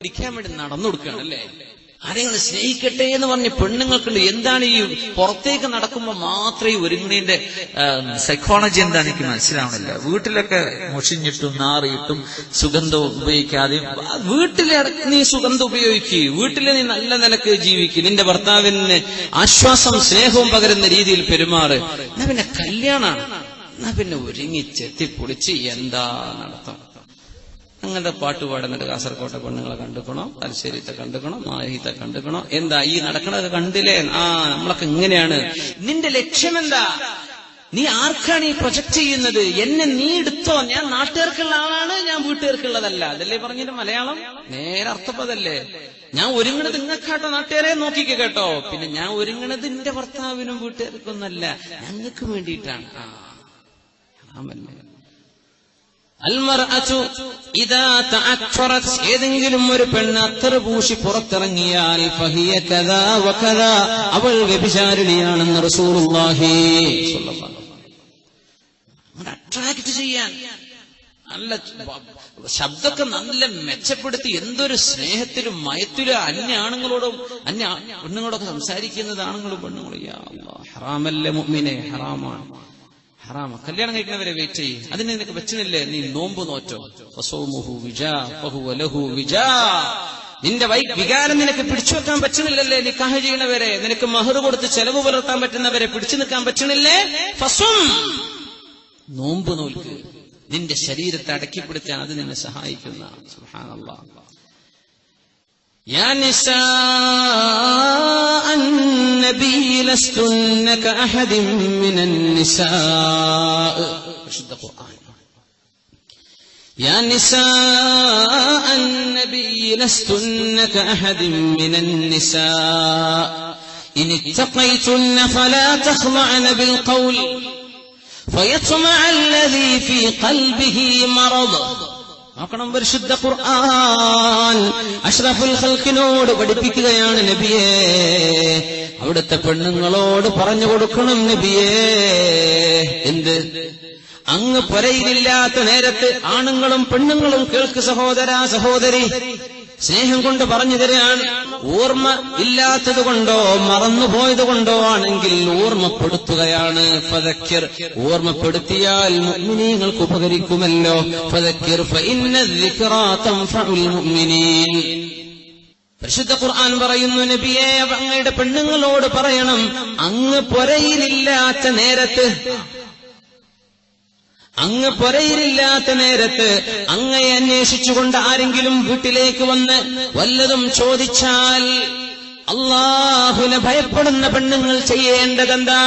ഇരിക്കാൻ വേണ്ടി നടന്നു കൊടുക്കുകയാണ് അല്ലേ? ആരെങ്കിലും സ്നേഹിക്കട്ടെ എന്ന് പറഞ്ഞ് പെണ്ണുങ്ങൾക്ക് എന്താണ് ഈ പുറത്തേക്ക് നടക്കുമ്പോൾ മാത്രമേ ഒരുങ്ങണീന്റെ സൈക്കോളജി എന്താ എനിക്ക് മനസ്സിലാവണില്ല. വീട്ടിലൊക്കെ മുഷിഞ്ഞിട്ടും നാറിയിട്ടും സുഗന്ധം ഉപയോഗിക്കാതെ വീട്ടിലെ നീ സുഗന്ധം ഉപയോഗിക്കുക വീട്ടിലെ നീ നല്ല നിലയ്ക്ക് ജീവിക്കുക നിന്റെ ഭർത്താവിന് ആശ്വാസം സ്നേഹവും പകരുന്ന രീതിയിൽ പെരുമാറ്. എന്നാ പിന്നെ കല്യാണാണ്. എന്നാ പിന്നെ ഒരുങ്ങി ചെത്തിപ്പൊളിച്ച് എന്താ നടത്തം? അങ്ങനത്തെ പാട്ട് പാടുന്നുണ്ട് കാസർകോട്ടെ പെണ്ണുങ്ങളെ കണ്ടുക്കണോ തലശ്ശേരിത്തെ കണ്ടുക്കണോ മാഹിത്തെ കണ്ടുക്കണോ? എന്താ ഈ നടക്കണതൊക്കെ കണ്ടില്ലേ? ആ നമ്മളൊക്കെ ഇങ്ങനെയാണ്. നിന്റെ ലക്ഷ്യമെന്താ? നീ ആർക്കാണ് ഈ പ്രൊജക്ട് ചെയ്യുന്നത്? എന്നെ നീ എടുത്തോ? ഞാൻ നാട്ടുകാർക്കുള്ള ആളാണ് ഞാൻ വീട്ടുകാർക്കുള്ളതല്ല. അതല്ലേ പറഞ്ഞിട്ട് മലയാളം? നേരെ അർത്ഥപ്പതല്ലേ ഞാൻ ഒരുങ്ങണത് നിങ്ങൾക്കാട്ടോ നാട്ടുകാരെ നോക്കിക്ക കേട്ടോ. പിന്നെ ഞാൻ ഒരുങ്ങണത് എന്റെ ഭർത്താവിനും വീട്ടുകാർക്കൊന്നല്ല ഞങ്ങൾക്ക് വേണ്ടിയിട്ടാണ്. ആ ആമല്ലേ ഏതെങ്കിലും ഒരു പെണ്ണ് അത്ര പൂശി പുറത്തിറങ്ങിയാൽ അവൾ വ്യഭിചാരിണിയാണെന്ന് അട്രാക്ട് ചെയ്യാൻ നല്ല ശബ്ദമൊക്കെ നല്ല മെച്ചപ്പെടുത്തി എന്തൊരു സ്നേഹത്തിലും മയത്തിലും അന്യ ആണുങ്ങളോടും അന്യ പെണ്ണുങ്ങളോടൊക്കെ സംസാരിക്കുന്നത് ആണുങ്ങളും പെണ്ണുങ്ങളും. ഹറാമല്ലേ മുമ്മിനെ ഹറാമാണ് ഹറാമ. കല്യാണം കഴിക്കുന്നവരെ വെയിറ്റ് ചെയ്യും. അതിന് നിനക്ക് പറ്റുന്നില്ലേ? നീ നോമ്പ് നോറ്റോ? നിന്റെ വികാരം നിനക്ക് പിടിച്ചു വെക്കാൻ നീ നിക്കാഹ് ചെയ്യണവരെ നിനക്ക് മഹർ കൊടുത്ത് ചെലവ് പുലർത്താൻ പറ്റുന്നവരെ പിടിച്ചു നിൽക്കാൻ പറ്റണില്ലേ ഫസും. നോമ്പ് നോൽക്ക്. നിന്റെ ശരീരത്തെ അടക്കിപ്പിടിച്ചാൽ അത് നിന്നെ സഹായിക്കുന്ന. സുബ്ഹാനല്ലാഹ് يا نساء النبي لستن كأحد من النساء. يا نساء النبي لستن كأحد من النساء. إن اتقيتن فلا تخضعن بالقول فيطمع الذي في قلبه مرض. നോക്കണം പരിശുദ്ധ ഖുർആൻ. അഷ്റഫുൽ ഖൽക്കിനോട് പഠിപ്പിക്കുകയാണ് നബിയെ. അവിടുത്തെ പെണ്ണുങ്ങളോട് പറഞ്ഞു കൊടുക്കണം നബിയേ. എന്ത്? അങ്ങ് പുരയിലില്ലാത്ത നേരത്ത് ആണുങ്ങളും പെണ്ണുങ്ങളും കേൾക്ക് സഹോദരാ സഹോദരി. സ്നേഹം കൊണ്ട് പറഞ്ഞു തരാണ് ഓർമ്മ ഇല്ലാത്തത് കൊണ്ടോ മറന്നുപോയത് കൊണ്ടോ ആണെങ്കിൽ ഓർമ്മപ്പെടുത്തുകയാണ്. ഫതക്കിർ ഓർമ്മപ്പെടുത്തിയാൽ മുഗ്മിനീങ്ങൾക്ക് ഉപകരിക്കുമല്ലോ. ഫതക്കിർ പരിശുദ്ധ ഖുർആൻ പറയുന്നു നബിയെ അങ്ങയുടെ പെണ്ണുങ്ങളോട് പറയണം അങ്ങ് പൊരയിലില്ലാത്ത നേരത്ത് അങ്ങ് പൊരയിലില്ലാത്ത നേരത്ത് അങ്ങയെ അന്വേഷിച്ചുകൊണ്ട് ആരെങ്കിലും വീട്ടിലേക്ക് വന്ന് വല്ലതും ചോദിച്ചാൽ അള്ളാഹുനെ ഭയപ്പെടുന്ന പെണ്ണുങ്ങൾ ചെയ്യേണ്ടതെന്താ?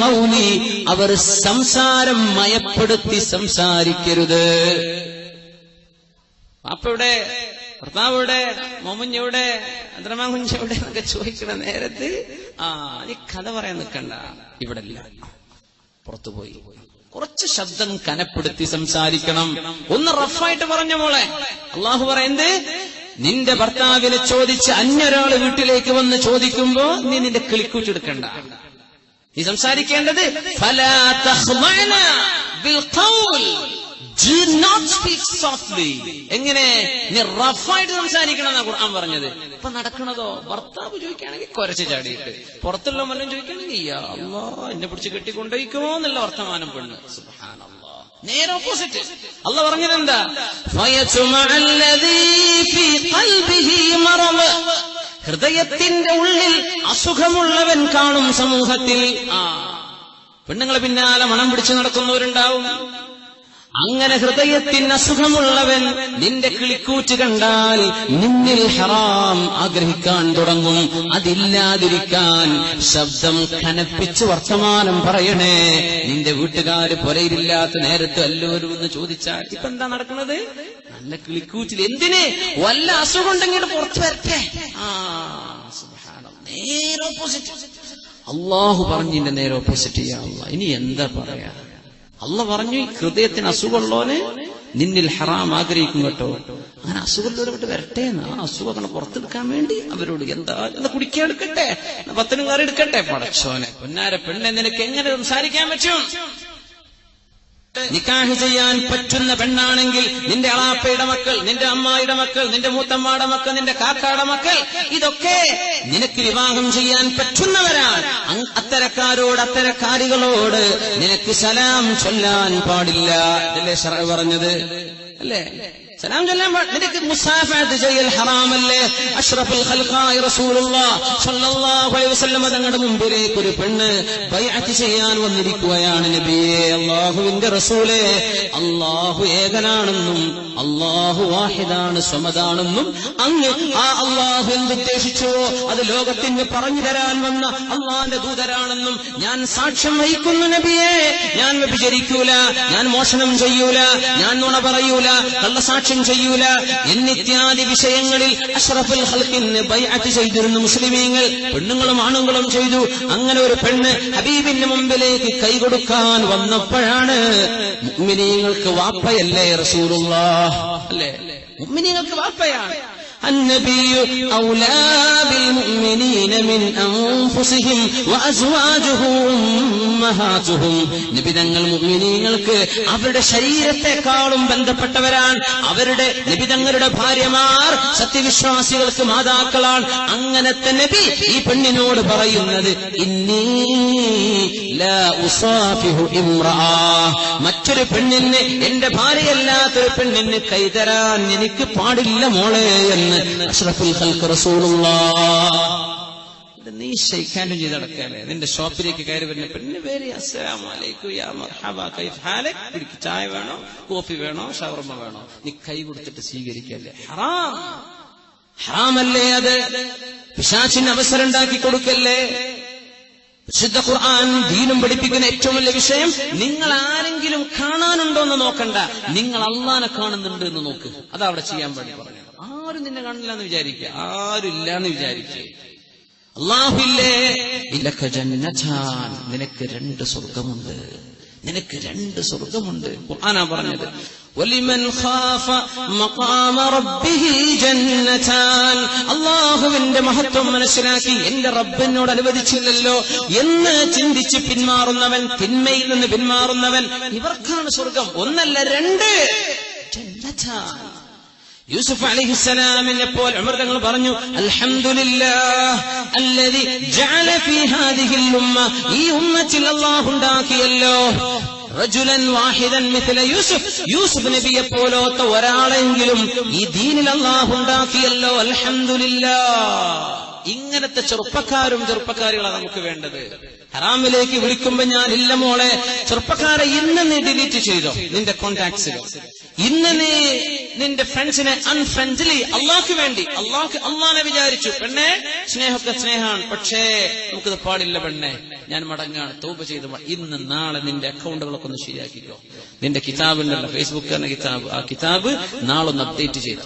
ഖൗലി. അവർ സംസാരം മയപ്പെടുത്തി സംസാരിക്കരുത്. പാപ്പയുടെ ഭർത്താവിടെ മൊമഞ്ഞവിടെ അദ്രമാൻ കുഞ്ഞവിടെ എന്നൊക്കെ ചോദിക്കുന്ന നേരത്ത് ആ നീ കഥ പറയാൻ നിൽക്കണ്ട. ഇവിടെ പുറത്തുപോയി കുറച്ച് ശബ്ദം കനപ്പെടുത്തി സംസാരിക്കണം. ഒന്ന് റഫായിട്ട് പറഞ്ഞ മോളെ. അള്ളാഹു പറയുന്നത് നിന്റെ ഭർത്താവിനെ ചോദിച്ച് അന്യൊരാൾ വീട്ടിലേക്ക് വന്ന് ചോദിക്കുമ്പോ നീ നിന്റെ കിളിക്കൂച്ചെടുക്കണ്ട നീ സംസാരിക്കേണ്ടത് Do not speak softly. എങ്ങനെ? നീ റഫായിട്ട് സംസാരിക്കണം എന്നാ ഖുർആൻ പറഞ്ഞത്. ഇപ്പൊ നടക്കണതോ? ഭർത്താവ് ചോദിക്കുകയാണെങ്കിൽ കുരച്ച് ചാടിയിട്ട്. പുറത്തുള്ള മല്ലം ചോദിക്കുകയാണെങ്കിൽ എന്നെ പിടിച്ച് കെട്ടിക്കൊണ്ടിരിക്കുമോ എന്നുള്ള വർത്തമാനം പെണ്ണ്. നേരെ ഓപ്പോസിറ്റ്. അല്ല പറഞ്ഞത് എന്താ ഹൃദയത്തിന്റെ ഉള്ളിൽ അസുഖമുള്ളവൻ കാണും സമൂഹത്തിൽ. ആ. പെണ്ണുങ്ങളെ പിന്നാലെ മണം പിടിച്ചു നടക്കുന്നവരുണ്ടാവും. അങ്ങനെ ഹൃദയത്തിന് അസുഖമുള്ളവൻ നിന്റെ കിളിക്കൂറ്റ് കണ്ടാൽ നിന്നിൽ ഹറാം ആഗ്രഹിക്കാൻ തുടങ്ങും. അതില്ലാതിരിക്കാൻ ശബ്ദം കനപ്പിച്ച് വർത്തമാനം പറയണേ. നിന്റെ വീട്ടുകാര് പുരയിലില്ലാത്ത നേരത്ത് അല്ലോരും എന്ന് ചോദിച്ചാൽ ഇപ്പൊ എന്താ നടക്കുന്നത്? നല്ല കിളിക്കൂറ്റിൽ എന്തിന്? വല്ല അസുഖം ഉണ്ടെങ്കിൽ പുറത്തു വരട്ടെ. ആ. നേരെ ഓപ്പോസിറ്റ് അള്ളാഹു പറഞ്ഞിന്റെ നേരെ ഓപ്പോസിറ്റ് ചെയ്യാ. ഇനി എന്താ പറയാ? അല്ല പറഞ്ഞു ഹൃദയത്തിന് അസുഖമുള്ളവന് നിന്നിൽ ഹറാം ആഗ്രഹിക്കും കേട്ടോ. അങ്ങനെ അസുഖത്തോടെ വിട്ട് വരട്ടെ എന്ന് ആ അസുഖങ്ങളെ പുറത്തെടുക്കാൻ വേണ്ടി അവരോട് എന്താ എന്താ കുടിക്കാൻ എടുക്കട്ടെ പത്തനും എടുക്കട്ടെ പടച്ചോനെ പൊന്നാര പെണ്ണെ നിനക്ക് എങ്ങനെ സംസാരിക്കാൻ പറ്റും? നിക്കാഹ് ചെയ്യാൻ പറ്റുന്ന പെണ്ണാണെങ്കിൽ നിന്റെ അളാപ്പയുടെ മക്കൾ നിന്റെ അമ്മായിയുടെ മക്കൾ നിന്റെ മൂത്തമ്മാടെ മക്കൾ നിന്റെ കാക്കാടെ മക്കൾ ഇതൊക്കെ നിനക്ക് വിവാഹം ചെയ്യാൻ പറ്റുന്നവരാണ്. അത്തരക്കാരോട് അത്തരക്കാരികളോട് നിനക്ക് സലാം ചൊല്ലാൻ പാടില്ല. അല്ലേ പറഞ്ഞത്? അല്ലേ? സലാം ചൊല്ലാൻ നിനക്ക് മുസാഫത്ത് ചെയ്യൽ ഹറാമല്ലേ? അഷ്റഫുൽ ഖൽഖായി റസൂലുള്ളാ സ്വല്ലല്ലാഹു അലൈഹി വസല്ലം തങ്ങളുടെ മുമ്പിലേക്ക് ഒരു പെണ്ണ് ബൈഅത്ത് ചെയ്യാൻ വന്നിരിക്കുകയാണ് നബിയെ അല്ലാഹുവിന്റെ റസൂലേ അല്ലാഹു ഏകനാണെന്നും അല്ലാഹു വാഹിദാണ് സ്വമതാണെന്നും അങ്ങ് ആ അള്ളാഹു എന്തുദ്ദേശിച്ചുവോ അത് ലോകത്തിന് പറഞ്ഞു തരാൻ വന്ന അള്ളാന്റെ ദൂതരാണെന്നും ഞാൻ സാക്ഷ്യം വഹിക്കുന്നു നബിയെ. ഞാൻ വ്യഭിചരിക്കൂല ഞാൻ മോഷണം ചെയ്യൂല ഞാൻ നുണ പറയൂല കള്ളസാക്ഷ്യം ചെയ്യൂല. എന്നിത്യാദി വിഷയങ്ങളിൽ അഷ്റഫുൽ ഹൽക്കിന് ബൈഅത്ത് ചെയ്തിരുന്നു മുസ്ലിമീങ്ങൾ. പെണ്ണുങ്ങളും ആണുങ്ങളും ചെയ്തു. അങ്ങനെ ഒരു പെണ്ണ് ഹബീബിന്റെ മുമ്പിലേക്ക് കൈകൊടുക്കാൻ വന്നപ്പോഴാണ് മുഅ്മിനീങ്ങൾക്ക് വാപ്പയല്ലേ റസൂലുള്ളാഹ്? അല്ലേ? മുഅ്മിനീങ്ങൾക്ക് വാപ്പയാണ്. النبي أولى بالمؤمنين من أنفسهم وأزواجه أمهاتهم നബി തങ്ങൾ മുഅ്മിനീങ്ങൾക്ക് അവരുടെ ശരീരത്തെക്കാളും ബന്ധപ്പെട്ടവരാണ് അവരുടെ നബി തങ്ങളുടെ ഭാര്യമാർ സത്യവിശ്വാസികൾക്ക് മാതാക്കളാണ് അങ്ങനത്തെ നബി ഈ പെണ്ണിനോട് പറയുന്നത് ഇന്നീ ലാ ഉസാഫിഹു ഇമ്രഅ മറ്റൊരു പെണ്ണിന് എന്റെ ഭാര്യയല്ലാത്തൊരു പെണ്ണിന് കൈതരാൻ എനിക്ക് പാടില്ല മോളെ എന്ന് അഷ്റഫുൽ ഹൽക്ക് റസൂലുള്ള നീ ഷെയ്ഖാനും ചെയ്ത് നടക്കാല്ലേ നിന്റെ ഷോപ്പിലേക്ക് കയറി വരുന്ന പെണ്ണ് പേര് പിടിക്ക് ചായ വേണോ? കോഫി വേണോ? ഷവർമ വേണോ? നീ കൈ കൊടുത്തിട്ട് സ്വീകരിക്കല്ലേ? ഹറാം. ഹറാമല്ലേ അത്? പിശാച്ചിന് അവസരം ഉണ്ടാക്കി കൊടുക്കല്ലേ? വിശുദ്ധ ഖുർആൻ ദീനും പഠിപ്പിക്കുന്ന ഏറ്റവും വലിയ വിഷയം നിങ്ങൾ ആരെങ്കിലും കാണാനുണ്ടോ എന്ന് നോക്കണ്ട. നിങ്ങൾ അള്ളാനെ കാണുന്നുണ്ട് എന്ന് നോക്ക്. അതവിടെ ചെയ്യാൻ വേണ്ടി പറഞ്ഞു ആരും നിന്നെ കാണില്ല എന്ന് വിചാരിക്കുക ആരും ഇല്ല എന്ന് വിചാരിക്കുക അള്ളാഹുല്ലേ നിനക്ക് രണ്ട് സ്വർഗമുണ്ട് നിനക്ക് രണ്ട് സ്വർഗമുണ്ട് ഖുർആനാ പറഞ്ഞത്. ജന്നതാൻ അള്ളാഹുവിന്റെ മഹത്വം മനസ്സിലാക്കി എന്റെ റബ്ബിനോട് അനുവദിച്ചില്ലല്ലോ എന്ന് ചിന്തിച്ച് പിന്മാറുന്നവൻ തിന്മയിൽ നിന്ന് പിന്മാറുന്നവൻ ഇവർക്കാണ് സ്വർഗം ഒന്നല്ല രണ്ട്. ജന്നതാൻ യൂസുഫ് അലൈഹിസ്സലാമിനെ പോലെ ഉമർ പറഞ്ഞു അൽഹംദുലില്ലാഹി ജഅല ഫീ ഹാദിഹിൽ ഉമ്മ. ഈ ഉമ്മത്തിൽ റജുലൻ വാഹിദൻ മിഥല യൂസുഫ്. യൂസുഫ് നബിയെ പോലോത്ത ഒരാളെങ്കിലും ഈ ദീനിൽ അല്ലാഹു ഉണ്ടാക്കിയല്ലോ. അൽഹംദുലില്ലാഹ്. ഇങ്ങനത്തെ ചെറുപ്പക്കാരും ചെറുപ്പക്കാരികളാണ് നമുക്ക് വേണ്ടത്. ഹറാമിലേക്ക് വിളിക്കുമ്പോ ഞാൻ ഇല്ല മോളെ. ചെറുപ്പക്കാരെ ഇന്ന് നീ ഡിലീറ്റ് ചെയ്തോ? നിന്റെ കോണ്ടാക്ട്സുകൾ ഇന്ന് നീ നിന്റെ ഫ്രണ്ട്സിനെ അൺഫ്രണ്ട്ലി അള്ളാഹ്ക്ക് വേണ്ടി. അള്ളാഹ് അള്ളാനെ വിചാരിച്ചു. പെണ്ണെ സ്നേഹമൊക്കെ സ്നേഹമാണ്. പക്ഷേ നമുക്കിത് പാടില്ല പെണ്ണെ. ഞാൻ മടങ്ങാണ്. തോപ്പ് ചെയ്ത് ഇന്ന് നാളെ നിന്റെ അക്കൗണ്ടുകളൊക്കെ ഒന്ന് ശരിയാക്കിക്കോ. നിന്റെ കിതാബിനുള്ള ഫേസ്ബുക്ക് എന്ന കിതാബ്. ആ കിതാബ് നാളെ ഒന്ന് അപ്ഡേറ്റ് ചെയ്ത.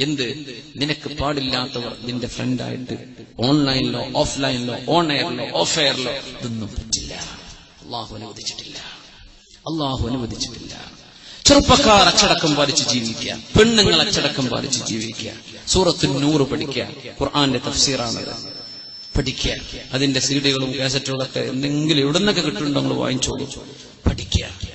എന്ത്? നിനക്ക് പാടില്ലാത്തവർ നിന്റെ ഫ്രണ്ടായിട്ട് ഓൺലൈനിലോ ഓഫ്ലൈനിലോ ഓൺ എയറിലോ ഓഫ് എയറിലോ ഇതൊന്നും പറ്റില്ല. അള്ളാഹു അനുവദിച്ചിട്ടില്ല. അള്ളാഹു അനുവദിച്ചിട്ടില്ല. ചെറുപ്പക്കാർ അച്ചടക്കം പാലിച്ച് ജീവിക്കുക. പെണ്ണുങ്ങൾ അച്ചടക്കം പാലിച്ച് ജീവിക്കുക. സൂറത്തിൽ നൂറ് പഠിക്കുക. ഖുർആന്റെ തഫ്സീറാണത് പഠിക്കുക. അതിന്റെ സീഡികളും കാസറ്റുകളൊക്കെ എന്തെങ്കിലും എവിടെ നിന്നൊക്കെ കിട്ടുന്നുണ്ടോ നമ്മൾ വാങ്ങിച്ചോളൂ. പഠിക്കുക.